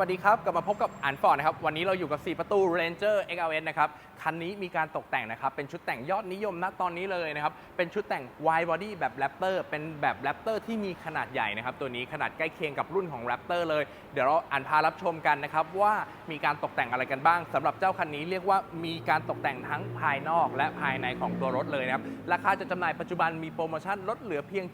สวัสดีครับ กลับมาพบกับอันฟอร์ดนะครับ วันนี้เราอยู่กับ 4 ประตู Ranger XLS นะครับ คันนี้มีการตกแต่งนะครับ เป็นชุดแต่งยอดนิยมณตอนนี้เลยนะครับ เป็นชุดแต่ง wide body แบบ Raptor เป็นแบบ Raptor ที่มีขนาดใหญ่นะครับ ตัวนี้ขนาดใกล้เคียงกับรุ่นของ Raptor เลย เดี๋ยวเราอ่านพารับชมกันนะครับ ว่ามีการตกแต่งอะไรกันบ้างสำหรับเจ้าคันนี้เรียกว่ามีการตกแต่งทั้งภายนอกและภายในของตัวรถเลยนะครับ ราคาจะจำหน่ายปัจจุบันมีโปรโมชั่นลดเหลือเพียง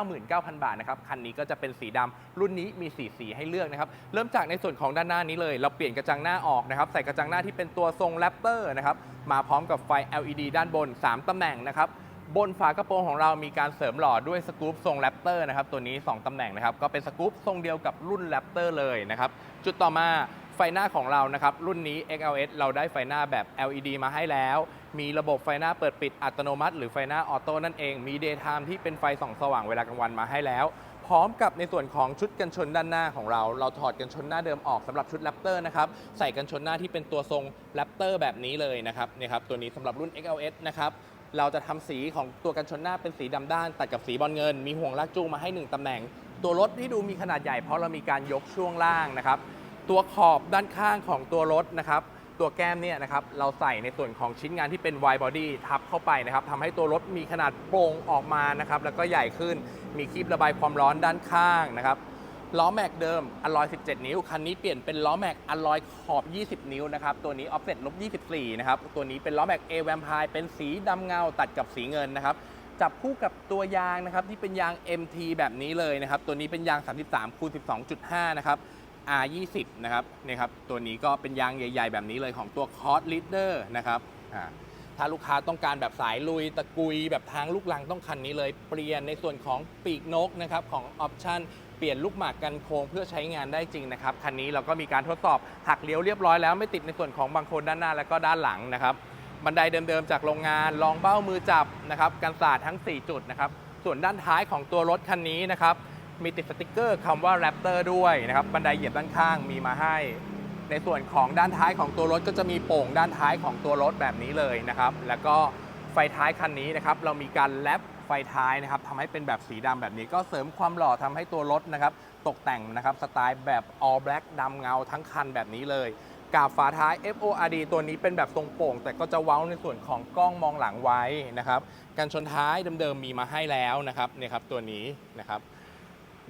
799,000 บาทนะครับ คันนี้ก็จะเป็นสีดำรุ่นนี้มีสีสีให้เลือกนะครับ เริ่มจากในส่วนของด้านหน้านี้เลย เราเปลี่ยนกระจังหน้าออกนะครับ ใส่กระจังหน้าที่เป็นตัวทรงแรปเตอร์นะครับ มาพร้อมกับไฟ LED ด้านบน 3 ตำแหน่งนะครับ บนฝากระโปรงของเรามีการเสริมหล่อด้วยสกู๊ปทรงแรปเตอร์นะครับ ตัวนี้ 2 ตำแหน่งนะครับ ก็เป็นสกู๊ปทรงเดียวกับรุ่นแรปเตอร์เลยนะครับ จุดต่อมาไฟหน้าของเรานะครับ รุ่นนี้ XLS เราได้ไฟหน้าแบบ LED มาให้แล้ว มีระบบไฟหน้าเปิดปิดอัตโนมัติ หรือไฟหน้าออโต้นั่นเอง มี Daytime ที่เป็นไฟส่องสว่างเวลากลางวันมาให้แล้ว ร้อมกับในส่วนของชุดกันชนด้านหน้าของเรา เราถอดกันชนหน้าเดิมออกสำหรับชุดแรปเตอร์นะครับใส่กันชนหน้าที่เป็นตัวทรงแรปเตอร์แบบนี้เลยนะครับนี่ครับตัวนี้สำหรับรุ่น XLS นะครับเราจะทำสีของตัวกันชนหน้าเป็นสีดำด้าน ตัดกับสีบอลเงิน มีห่วงลากจูงมาให้ 1ตำแหน่ง ตัวรถที่ดูมีขนาดใหญ่เพราะเรามีการยกช่วงล่างนะครับตัวขอบด้านข้างของตัวรถนะครับ ตัวแก้มเนี่ยนะครับเราใส่ในส่วนของชิ้นงานที่เป็น wide body ทับเข้าไปนะครับทำให้ตัวรถมีขนาดโปร่งออกมานะครับแล้วก็ใหญ่ขึ้นมีคลิประบายความร้อนด้านข้างนะครับล้อแม็กเดิมอลลอย 17 นิ้ว คันนี้เปลี่ยนเป็นล้อแม็กอลลอยขอบ 20 นิ้วนะครับ ตัวนี้ออฟเซ็ตลบ 24 นะครับ ตัวนี้เป็นล้อแม็ก A v a m p i r e เป็นสีดำเงาตัดกับสีเงินนะครับ จับคู่กับตัวยางนะครับที่เป็นยาง MT แบบนี้เลยนะครับ ตัวนี้เป็นยาง 33คูณ12.5 นะครับ R20 นะครับนี่ครับตัวนี้ก็เป็นยางใหญ่ ๆ แบบนี้เลยของตัว c o s Leader นะครับถ้าลูกค้าต้องการแบบสายลุยตะกุย แบบทางลูกลังต้องคันนี้เลย เปลี่ยนในส่วนของปีกนกนะครับของออปชันเปลี่ยนลูกหมากกันโค้งเพื่อใช้งานได้จริงนะครับคันนี้เราก็มีการทดสอบหักเลี้ยวเรียบร้อยแล้วไม่ติดในส่วนของบางโคนด้านหน้าและก็ด้านหลังนะครับบันไดเดิมๆจากโรงงานรองเบ้ามือจับนะครับกันศาสตร์ทั้ง 4 จุดนะครับส่วนด้านท้ายของตัวรถคันนี้นะครับ มีติดสติกเกอร์คำว่า Raptor ด้วยนะครับบันไดเหยียบด้านข้างมีมาให้ ในส่วนของด้านท้ายของตัวรถก็จะมีโป่งด้านท้ายของตัวรถแบบนี้เลยนะครับ แล้วก็ไฟท้ายคันนี้นะครับเรามีการแลปไฟท้ายนะครับทำให้เป็นแบบสีดำแบบนี้ก็เสริมความหล่อทำให้ตัวรถนะครับตกแต่งนะครับสไตล์แบบ all black ดำเงาทั้งคันแบบนี้เลยกาบฝาท้าย FORD ตัวนี้เป็นแบบทรงโป่ง แต่ก็จะเว้าในส่วนของกล้องมองหลังไว้นะครับ กันชนท้ายเดิมๆมีมาให้แล้วนะครับเนี่ยครับตัวนี้นะครับ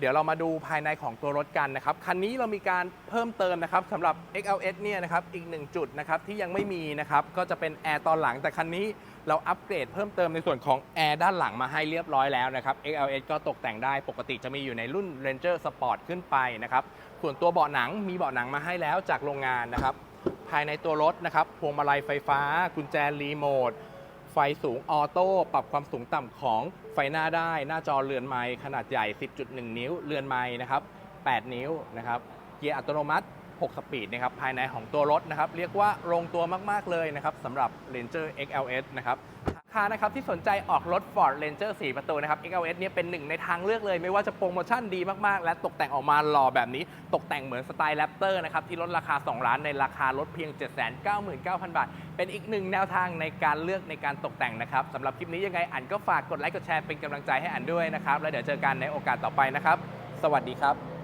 เดี๋ยวเรามาดูภายในของตัวรถกันนะครับ คันนี้เรามีการเพิ่มเติมนะครับสำหรับ XLS เนี่ยนะครับอีกหนึ่งจุดนะครับที่ยังไม่มีนะครับก็จะเป็นแอร์ตอนหลังแต่คันนี้เราอัปเกรดเพิ่มเติมในส่วนของแอร์ด้านหลังมาให้เรียบร้อยแล้วนะครับ XLS ก็ตกแต่งได้ปกติจะมีอยู่ในรุ่น Ranger Sport ขึ้นไปนะครับส่วนตัวเบาะหนังมีเบาะหนังมาให้แล้วจากโรงงานนะครับภายในตัวรถนะครับพวงมาลัยไฟฟ้า กุญแจรีโมท ไฟสูงออโต้ปรับความสูงต่ำของไฟหน้าได้ หน้าจอเรือนไม้ขนาดใหญ่ 10.1 นิ้ว เรือนไม้นะครับ8 นิ้วนะครับเกียร์อัตโนมัติ 6 สปีดนะครับภายในของตัวรถนะครับ เรียกว่าลงตัวมาก ๆ เลยนะครับสำหรับ Ranger XLS นะครับ ค้านะครับที่สนใจออกรถ Ford Ranger 4 ประตูนะครับ XLS เนี่ยเป็นหนึ่งในทางเลือกเลย ไม่ว่าจะโปรโมชั่นดีมาก ๆ และตกแต่งออกมาหล่อแบบนี้ ตกแต่งเหมือนสไตล์แรปเตอร์นะครับ ที่ลดราคา 2 ล้านในราคารถเพียง 799,000 บาท เป็นอีกหนึ่งแนวทางในการเลือกในการตกแต่งนะครับสำหรับคลิปนี้ยังไงอันก็ฝากกดไลค์กดแชร์เป็นกำลังใจให้อันด้วยนะครับ แล้วเดี๋ยวเจอกันในโอกาสต่อไปนะครับ สวัสดีครับ